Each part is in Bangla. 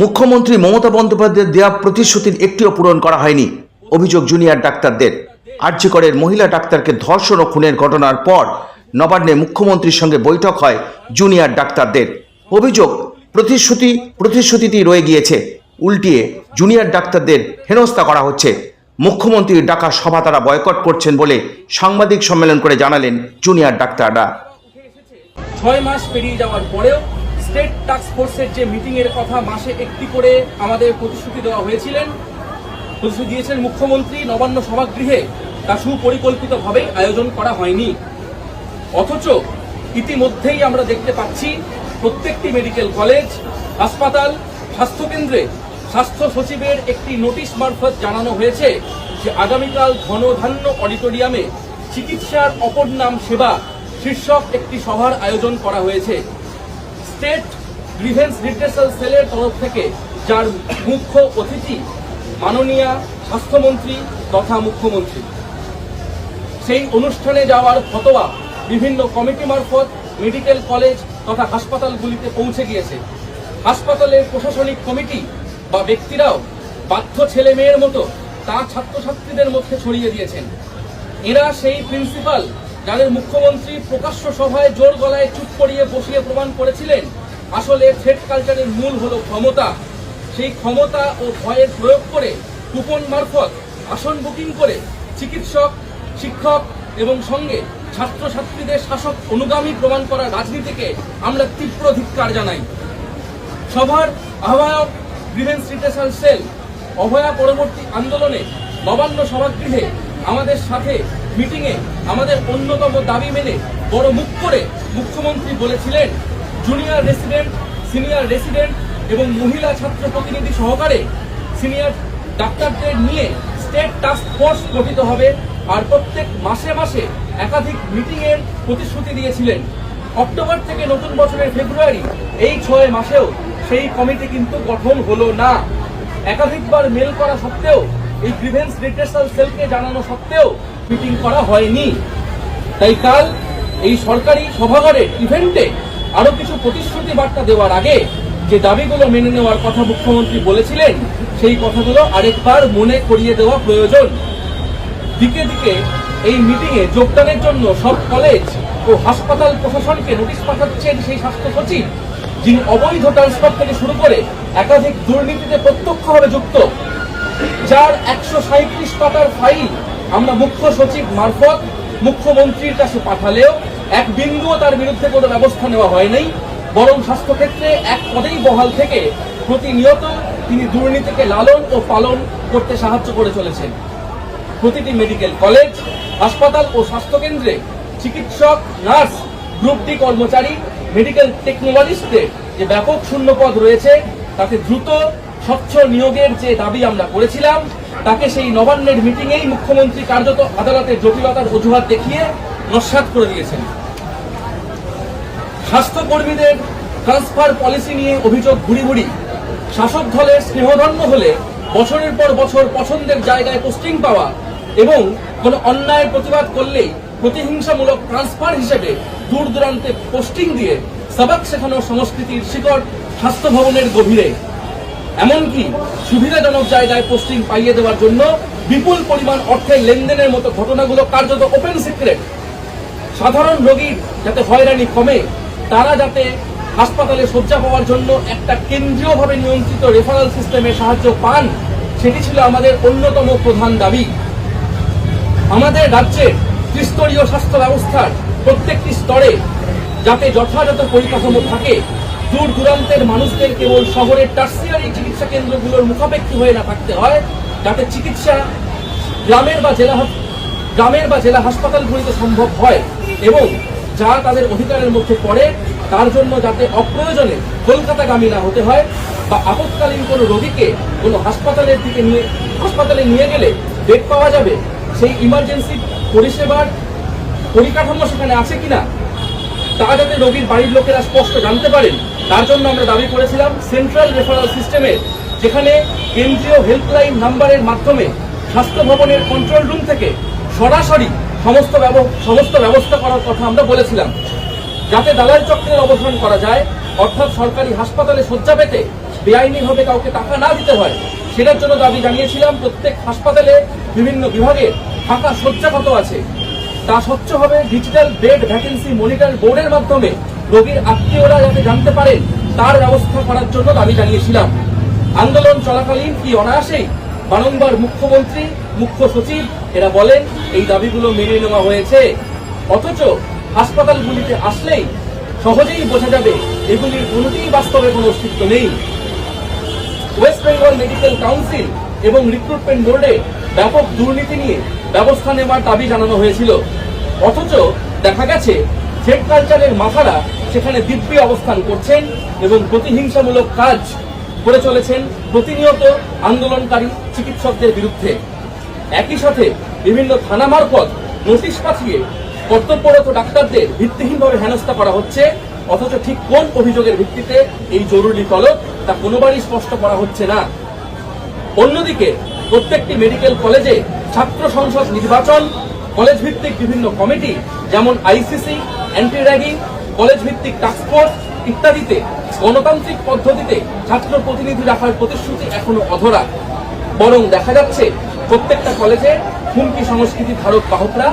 মুখ্যমন্ত্রী মমতা বন্দ্যোপাধ্যায়ের দেওয়া প্রতিশ্রুতির একটিও পূরণ করা হয়নি। অভিযোগ জুনিয়র ডাক্তারদের। আর্যিকরের মহিলা ডাক্তারকে ধর্ষণ ও খুনের ঘটনার পর নবান্নে মুখ্যমন্ত্রীর সঙ্গে বৈঠক হয় জুনিয়র ডাক্তারদের। অভিযোগ, প্রতিশ্রুতি প্রতিশ্রুতিতেই রয়ে গিয়েছে। উল্টিয়ে জুনিয়র ডাক্তারদের হেনস্থা করা হচ্ছে। মুখ্যমন্ত্রীর ডাকা সভা তারা বয়কট করছেন বলে সাংবাদিক সম্মেলন করে জানালেন জুনিয়র ডাক্তাররা। ছয় মাস পেরিয়ে যাওয়ার পরেও স্টেট টাস্ক ফোর্সের যে মিটিং এর কথা মাসে একটি করে আমাদের প্রতিশ্রুতি দেওয়া হয়েছিলেন, প্রতিশ্রুতি দিয়েছেন মুখ্যমন্ত্রী নবান্ন সভাগৃহে তা সুপরিকল্পিতভাবেই আয়োজন করা হয়নি। অথচ ইতিমধ্যেই আমরা দেখতে পাচ্ছি প্রত্যেকটি মেডিকেল কলেজ, হাসপাতাল, স্বাস্থ্যকেন্দ্রে স্বাস্থ্য সচিবের একটি নোটিশ মারফত জানানো হয়েছে যে আগামীকাল ঘনধান্য অডিটোরিয়ামে চিকিৎসার অপর নাম সেবা শীর্ষক একটি সভার আয়োজন করা হয়েছে। স্টেট গ্রিভেন্স রিড্রেসাল সেলের তরফ থেকে যার মুখ্য অতিথি মাননীয় স্বাস্থ্যমন্ত্রী তথা মুখ্যমন্ত্রী। সেই অনুষ্ঠানে যাওয়ার ফতোয়া বিভিন্ন কমিটি মারফত মেডিকেল কলেজ তথা হাসপাতালগুলিতে পৌঁছে গিয়েছে। হাসপাতালের প্রশাসনিক কমিটি বা ব্যক্তিরাও বাধ্য ছেলে মেয়ের মতো তা ছাত্রছাত্রীদের মধ্যে ছড়িয়ে দিয়েছেন। এরা সেই প্রিন্সিপাল যাদের মুখ্যমন্ত্রী প্রকাশ্য সভায় জোর গলায় চুপ করিয়ে বসিয়ে প্রমাণ করেছিলেন, আসলে থ্রেড কালচারের মূল হলো ক্ষমতা। সেই ক্ষমতা ও ভয়ের প্রয়োগ করে কুপন মারফত আসন বুকিং করে চিকিৎসক, শিক্ষক এবং সঙ্গে ছাত্রছাত্রীদের শাসক অনুগামী প্রমাণ করা রাজনীতিকে আমরা তীব্র ধিক্কার জানাই। সভার আহ্বায়ক গ্রিভেন্স রিটেশাল সেল অভয়া পরবর্তী আন্দোলনে নবান্ন সভাগৃহে আমাদের সাথে মিটিংয়ে আমাদের অন্যতম দাবি মেনে বড় মুখ করে মুখ্যমন্ত্রী বলেছিলেন জুনিয়র রেসিডেন্ট সিনিয়র রেসিডেন্ট এবং মহিলা ছাত্র প্রতিনিধি সহকারে সিনিয়র ডাক্তারদের নিয়ে স্টেট টাস্ক ফোর্স গঠিত হবে আর প্রত্যেক মাসে মাসে একাধিক মিটিংয়ের প্রতিশ্রুতি দিয়েছিলেন। অক্টোবর থেকে নতুন বছরের ফেব্রুয়ারি এই ছয় মাসেও সেই কমিটি কিন্তু গঠন হলো না। একাধিকবার মেল করা সত্ত্বেও এই গ্রিভেন্স রিট্রেসাল সেলকে জানানো সত্ত্বেও মিটিং করা হয়নি। তাই কাল এই সরকারি সভাঘরের ইভেন্টে আরও কিছু প্রতিশ্রুতি বার্তা দেওয়ার আগে যে দাবিগুলো মেনে নেওয়ার কথা মুখ্যমন্ত্রী বলেছিলেন, সেই কথাগুলো আরেকবার মনে করিয়ে দেওয়া প্রয়োজন। দিকে দিকে এই মিটিংয়ে যোগদানের জন্য সব কলেজ ও হাসপাতাল প্রশাসনকে নোটিশ পাঠাচ্ছেন সেই স্বাস্থ্য সচিব, যিনি অবৈধ ট্রান্সফার থেকে শুরু করে একাধিক দুর্নীতিতে প্রত্যক্ষভাবে যুক্ত। যার একশো সাঁত্রিশ পাতার ফাইল আমরা মুখ্য সচিব মারফত মুখ্যমন্ত্রীর কাছে পাঠালেও এক বিন্দুও তার বিরুদ্ধে কোনো ব্যবস্থা নেওয়া হয়নি বরং স্বাস্থ্যক্ষেত্রে এক পদেই বহাল থেকে প্রতিনিয়ত তিনি দুর্নীতিকে লালন ও পালন করতে সাহায্য করে চলেছেন। প্রতিটি মেডিকেল কলেজ, হাসপাতাল ও স্বাস্থ্যকেন্দ্রে চিকিৎসক, নার্স, গ্রুপ ডি কর্মচারী, মেডিকেল টেকনোলজিস্টদের যে ব্যাপক শূন্যপদ রয়েছে, তাতে দ্রুত স্বচ্ছ নিয়োগের যে দাবি আমরা করেছিলাম, তাকে সেই নবান্নের মিটিংয়েই মুখ্যমন্ত্রী কার্যত আদালতের জটিলতার অজুহাত দেখিয়ে নস্বাত করে দিয়েছেন। স্বাস্থ্যকর্মীদের ট্রান্সফার পলিসি নিয়ে অভিযোগ ভুড়ি ভুড়ি শাসক দলের স্নেহধন্য হলে বছরের পর বছর পছন্দের জায়গায় পোস্টিং পাওয়া এবং কোনো অন্যায়ের প্রতিবাদ করলেই প্রতিহিংসামূলক ট্রান্সফার হিসেবে দূর দূরান্তে পোস্টিং দিয়ে সবাক শেখানোর সংস্কৃতির শিকড় স্বাস্থ্য ভবনের গভীরে। এমনকি সুবিধাজনক জায়গায় পোস্টিং পাইয়ে দেওয়ার জন্য বিপুল পরিমাণ অর্থের লেনদেনের মতো ঘটনাগুলো কার্যত ওপেন সিক্রেট সাধারণ রোগীর যাতে হয়রানি কমে, তারা যাতে হাসপাতালে শয্যা পাওয়ার জন্য একটা কেন্দ্রীয়ভাবে নিয়ন্ত্রিত রেফারেল সিস্টেমে সাহায্য পান, সেটি ছিল আমাদের অন্যতম প্রধান দাবি। আমাদের রাজ্যের ত্রিস্তরীয় স্বাস্থ্য ব্যবস্থার প্রত্যেকটি স্তরে যাতে যথাযথ পরিকাঠামো থাকে দূর দূরান্তের মানুষদের কেবল শহরের টার্সিয়ারি চিকিৎসা কেন্দ্রগুলোর মুখাপেক্ষী হয়ে না থাকতে হয়, যাতে চিকিৎসা গ্রামের বা জেলা গ্রামের বা জেলা হাসপাতালগুলিতে সম্ভব হয় এবং যা তাদের অধিকারের মধ্যে পড়ে, তার জন্য যাতে অপ্রয়োজনে কলকাতাগামী না হতে হয় বা আপৎকালীন কোনো রোগীকে কোনো হাসপাতালের দিকে নিয়ে হাসপাতালে নিয়ে গেলে বেড পাওয়া যাবে। সেই ইমার্জেন্সি পরিষেবার পরিকাঠামো সেখানে আছে কিনা, তা যাতে রোগীর বাড়ির লোকেরা স্পষ্ট জানতে পারেন। তার জন্য আমরা দাবি করেছিলাম সেন্ট্রাল রেফারাল সিস্টেমে যেখানে কেন্দ্রীয় হেল্পলাইন নাম্বারের মাধ্যমে স্বাস্থ্য ভবনের কন্ট্রোল রুম থেকে সরাসরি সমস্ত সমস্ত ব্যবস্থা করার কথা আমরা বলেছিলাম। যাতে দালাল চক্রের অবসান করা যায়, অর্থাৎ সরকারি হাসপাতালে শয্যা পেতে বেআইনিভাবে কাউকে টাকা না দিতে হয়, সেটার জন্য দাবি জানিয়েছিলাম প্রত্যেক হাসপাতালে বিভিন্ন বিভাগে ফাঁকা শয্যা কত আছে। তা স্বচ্ছ হবে ডিজিটাল বেড ভ্যাকেন্সি মনিটর বোর্ডের মাধ্যমে। রোগীর আত্মীয়রা যাতে জানতে পারেন তার ব্যবস্থা করার জন্য দাবি জানিয়েছিলাম। আন্দোলন চলাকালীন কি অনায়াসেই বারংবার মুখ্যমন্ত্রী, মুখ্য সচিব, এরা বলেন এই দাবিগুলো মেনে নেওয়া হয়েছে। অথচ হাসপাতালগুলিতে আসলেই সহজেই বোঝা যাবে এগুলির কোনোটিই বাস্তবে কোনো অস্তিত্ব নেই। ওয়েস্ট বেঙ্গল মেডিকেল কাউন্সিল এবং রিক্রুটমেন্ট বোর্ডে ব্যাপক দুর্নীতি নিয়ে ব্যবস্থা নেওয়ার দাবি জানানো হয়েছিল। অথচ দেখা গেছে জেড কালচারের মাথারা সেখানে দিব্যি অবস্থান করছেন এবং প্রতিহিংসামূলক কাজ করে চলেছেন প্রতিনিয়ত আন্দোলনকারী চিকিৎসকদের বিরুদ্ধে। একই সাথে বিভিন্ন থানা মারফত নোটিশ পাঠিয়ে কর্তব্যরত ডাক্তারদের ভিত্তিহীনভাবে হেনস্থা করা হচ্ছে, অথচ ঠিক কোন অভিযোগের ভিত্তিতে এই জরুরি তলব তা কোনোবারই স্পষ্ট করা হচ্ছে না। অন্যদিকে প্রত্যেকটি মেডিকেল কলেজে ছাত্র সংসদ নির্বাচন কলেজ ভিত্তিক বিভিন্ন কমিটি, যেমন আইসিসি অ্যান্টি র্যাগিং কলেজ ভিত্তিক টাস্কফোর্স ইত্যাদিতে, গণতান্ত্রিক পদ্ধতিতে ছাত্র প্রতিনিধি রাখার প্রতিশ্রুতি এখনও অধরা। বরং দেখা যাচ্ছে, প্রত্যেকটা কলেজে হুমকি সংস্কৃতি ধারক বাহকরা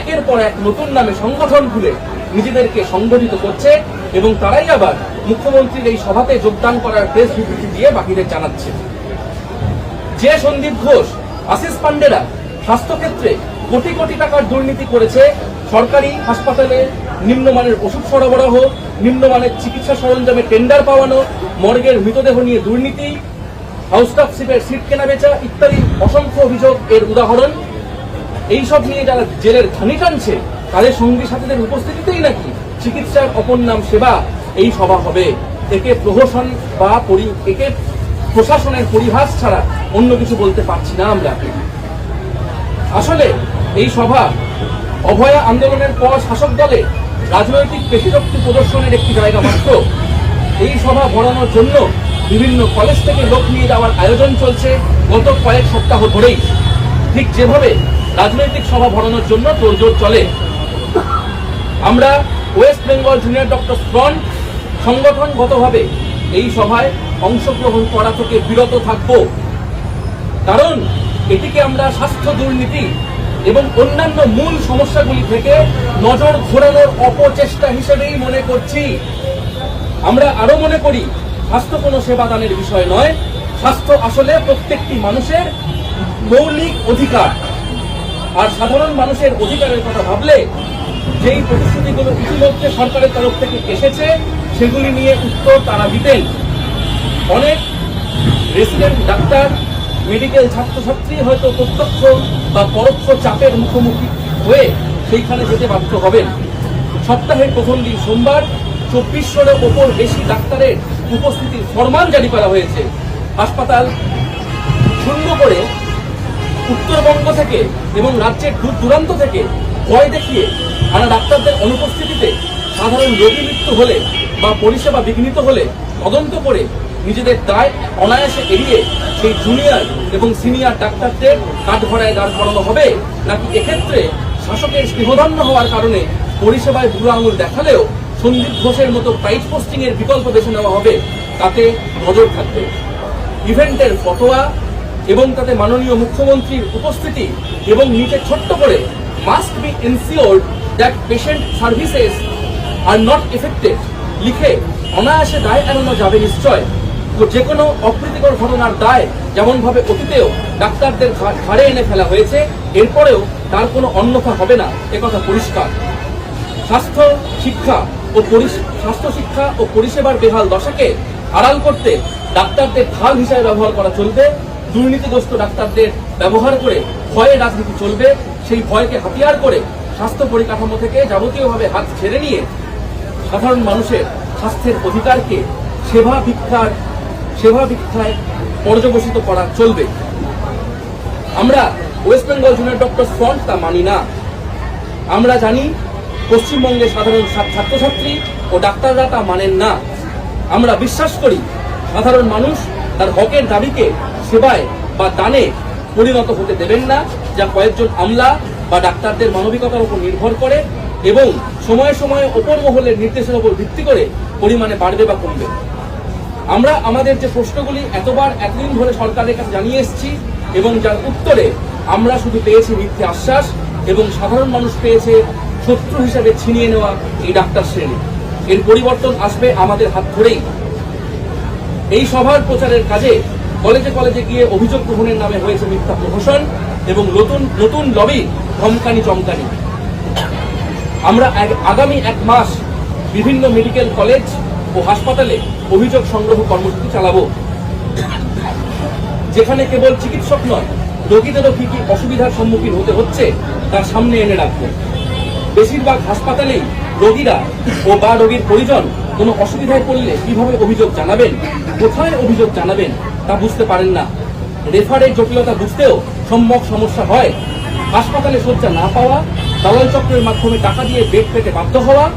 একের পর এক নতুন নামে সংগঠন খুলে নিজেদেরকে সংগঠিত করছে এবং তারাই আবার মুখ্যমন্ত্রীর এই সভাতে যোগদান করার প্রেস বিবৃতি দিয়ে বাকিদের জানাচ্ছে। যে সন্দীপ ঘোষ, আশিস পান্ডেরা স্বাস্থ্যক্ষেত্রে কোটি কোটি টাকার দুর্নীতি করেছে সরকারি হাসপাতালে নিম্নমানের ওষুধ সরবরাহ, নিম্নমানের চিকিৎসা সরঞ্জামে টেন্ডার পাওয়ানো, মর্গের মৃতদেহ নিয়ে দুর্নীতি হাউস শিপের সিট কেনা বেচা ইত্যাদি অসংখ্য অভিযোগ এর উদাহরণ। এইসব নিয়ে যারা জেলের ধানি টানছে, তাদের সঙ্গী সাথীদের উপস্থিতিতেই নাকি চিকিৎসার অপর নাম সেবা? এই সভা হবে। একে প্রহসন বা একে প্রশাসনের পরিহাস ছাড়া অন্য কিছু বলতে পারছি না আমরা। আসলে এই সভা অভয়া আন্দোলনের পর শাসক দলে রাজনৈতিক পেশিশক্তি প্রদর্শনের একটি জায়গা মাত্র। এই সভা ভরানোর জন্য বিভিন্ন কলেজ থেকে লোক নিয়ে যাওয়ার আয়োজন চলছে গত কয়েক সপ্তাহ ধরেই। ঠিক যেভাবে রাজনৈতিক সভা ভরানোর জন্য তোড়জোড় চলে। আমরা West Bengal junior doctor front সংগঠনগতভাবে এই সভায় অংশগ্রহণ করা থেকে বিরত থাকব। কারণ এটিকে আমরা স্বাস্থ্য দুর্নীতি এবং অন্যান্য মূল সমস্যাগুলি থেকে নজর ঘোরানোর অপচেষ্টা হিসেবেই মনে করছি। আমরা আরও মনে করি, স্বাস্থ্য কোনো সেবাদানের বিষয় নয়। স্বাস্থ্য আসলে প্রত্যেকটি মানুষের মৌলিক অধিকার। আর সাধারণ মানুষের অধিকারের কথা ভাবলে, যেই প্রতিশ্রুতিগুলো ইতিমধ্যে সরকারের তরফ থেকে এসেছে, সেগুলি নিয়ে উত্তর তারা দিতেন। অনেক রেসিডেন্ট ডাক্তার মেডিকেল ছাত্রছাত্রী হয়তো প্রত্যক্ষ বা পরোক্ষ চাপের মুখোমুখি হয়ে সেইখানে যেতে বাধ্য হবেন। সপ্তাহের প্রথম দিন সোমবার চব্বিশশোর ওপর বেশি ডাক্তারের উপস্থিতির ফরমান জারি করা হয়েছে। হাসপাতাল শূন্য করে উত্তরবঙ্গ থেকে এবং রাজ্যের দূর দূরান্ত থেকে ভয় দেখিয়ে আনা ডাক্তারদের অনুপস্থিতিতে সাধারণ রোগী মৃত্যু হলে বা পরিষেবা বিঘ্নিত হলে তদন্ত করে নিজেদের দায় অনায়াসে এড়িয়ে সেই জুনিয়র এবং সিনিয়র ডাক্তারদের কাঠঘড়ায় দাঁড় করানো হবে। নাকি এক্ষেত্রে শাসকের স্নেহধন্য হওয়ার কারণে পরিষেবায় বুড়ো আঙুল দেখালেও সন্দীপ ঘোষের মতো প্রাইজ পোস্টিং এর বিকল্প বেছে নেওয়া হবে তাতে নজর থাকবে। ইভেন্টের ফটোয়া এবং তাতে মাননীয় মুখ্যমন্ত্রীর উপস্থিতি এবং নিচে ছোট্ট করে must be ensured that patient services are not affected লিখে অনায়াসে দায় এড়ানো যাবে নিশ্চয়। তো যে কোনো অপ্রীতিকর ঘটনার দায় যেমনভাবে অতীতেও ডাক্তারদের ঘাড়ে এনে ফেলা হয়েছে, এরপরেও তার কোনো অন্যথা হবে না। একথা পরিষ্কার। স্বাস্থ্য, শিক্ষা ও স্বাস্থ্য শিক্ষা ও পরিষেবার বেহাল দশাকে আড়াল করতে ডাক্তারদের ঢাল হিসাবে ব্যবহার করা চলবে। দুর্নীতিগ্রস্ত ডাক্তারদের ব্যবহার করে ভয়ের রাজনীতি চলবে। সেই ভয়কে হাতিয়ার করে স্বাস্থ্য পরিকাঠামো থেকে যাবতীয়ভাবে হাত ছেড়ে নিয়ে সাধারণ মানুষের স্বাস্থ্যের অধিকারকে সেবা ভিক্ষার, সেবা ভিক্ষায় পর্যবসিত করা চলবে। আমরা West Bengal junior doctor front তা মানি না। আমরা জানি পশ্চিমবঙ্গের সাধারণ ছাত্রছাত্রী ও ডাক্তাররা তা মানেন না। আমরা বিশ্বাস করি সাধারণ মানুষ তার হকের দাবিকে সেবায় বা দানে পরিণত হতে দেবেন না, যা কয়েকজন আমলা বা ডাক্তারদের মানবিকতার উপর নির্ভর করে এবং সময়ে সময়ে ওপর মহলের নির্দেশের উপর ভিত্তি করে পরিমাণে বাড়বে বা কমবে। আমরা আমাদের যে প্রশ্নগুলি এতবার এতদিন ধরে সরকারের কাছে জানিয়ে এসেছি এবং যার উত্তরে আমরা শুধু পেয়েছি মিথ্যে আশ্বাস এবং সাধারণ মানুষ পেয়েছে শত্রু হিসাবে ছিনিয়ে নেওয়া এই ডাক্তার শ্রেণি। এর পরিবর্তন আসবে আমাদের হাত ধরেই। এই সভার প্রচারের কাজে কলেজে কলেজে গিয়ে অভিযোগ গ্রহণের নামে হয়েছে মিথ্যা প্রহসন এবং নতুন নতুন লবি ধমকানি, চমকানি। আমরা আগামী এক মাস বিভিন্ন মেডিকেল কলেজ ও হাসপাতালে অভিযোগ সংগ্রহ কর্মসূচি চালাবো। যেখানে কেবল চিকিৎসক নয়, রোগীদেরও কি কি অসুবিধার সম্মুখীন হতে হচ্ছে তার সামনে এনে রাখব। বেশিরভাগ হাসপাতালেই রোগীরা ও বা রোগীর পরিজন কোনো অসুবিধায় পড়লে কীভাবে অভিযোগ জানাবেন, কোথায় অভিযোগ জানাবেন তা বুঝতে পারেন না। রেফারের জটিলতা বুঝতেও সম্যক সমস্যা হয়। হাসপাতালে শয্যা না পাওয়া দালাল চক্রের মাধ্যমে টাকা দিয়ে বেড পেতে বাধ্য হওয়া,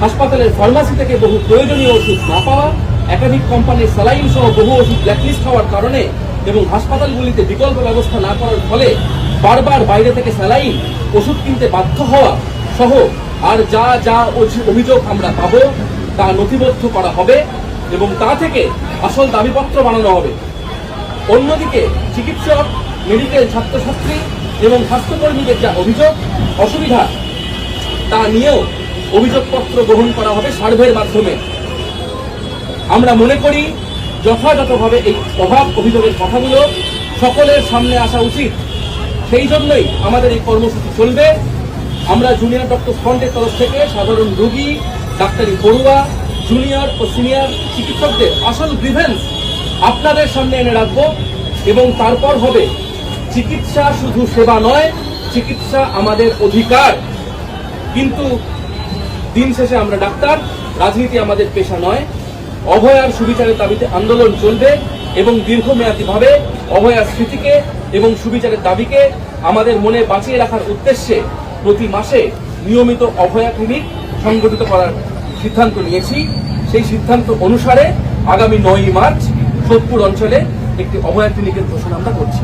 হাসপাতালের ফার্মাসি থেকে বহু প্রয়োজনীয় ওষুধ না পাওয়া, একাধিক কোম্পানির স্যালাইন সহ বহু ওষুধ ব্ল্যাকলিস্ট হওয়ার কারণে এবং হাসপাতালগুলিতে বিকল্প ব্যবস্থা না করার ফলে বারবার বাইরে থেকে স্যালাইন, ওষুধ কিনতে বাধ্য হওয়া সহ আর যা যা অভি- অভিযোগ আমরা পাবো তা নথিবদ্ধ করা হবে এবং তা থেকে আসল দাবিপত্র বানানো হবে। অন্যদিকে চিকিৎসক মেডিকেল ছাত্রছাত্রী এবং স্বাস্থ্যকর্মীদের যা অভিযোগ, অসুবিধা, তা নিয়েও অভিযোগপত্র গ্রহণ করা হবে সার্ভের মাধ্যমে। আমরা মনে করি, যথাযথভাবে এই অভাব অভিযোগের কথাগুলো সকলের সামনে আসা উচিত। সেই জন্যই আমাদের এই কর্মসূচি চলবে। আমরা জুনিয়র ডক্টর ফ্রন্টের তরফ থেকে সাধারণ রোগী, ডাক্তারি পড়ুয়া জুনিয়র ও সিনিয়র চিকিৎসকদের আসল গ্রিভেন্স আপনাদের সামনে এনে রাখব এবং তারপর হবে চিকিৎসা শুধু সেবা নয়, চিকিৎসা আমাদের অধিকার। কিন্তু দিন শেষে আমরা ডাক্তার, রাজনীতি আমাদের পেশা নয়। অভয়ার সুবিচারের দাবিতে আন্দোলন চলবে এবং দীর্ঘমেয়াদীভাবে অভয়ার স্মৃতিকে এবং সুবিচারের দাবিকে আমাদের মনে বাঁচিয়ে রাখার উদ্দেশ্যে প্রতি মাসে নিয়মিত অভয়া ক্লিনিক সংগঠিত করার সিদ্ধান্ত নিয়েছি। সেই সিদ্ধান্ত অনুসারে আগামী নয়ই মার্চ, সোদপুর অঞ্চলে একটি অভয়া ক্লিনিকের ঘোষণা আমরা করছি।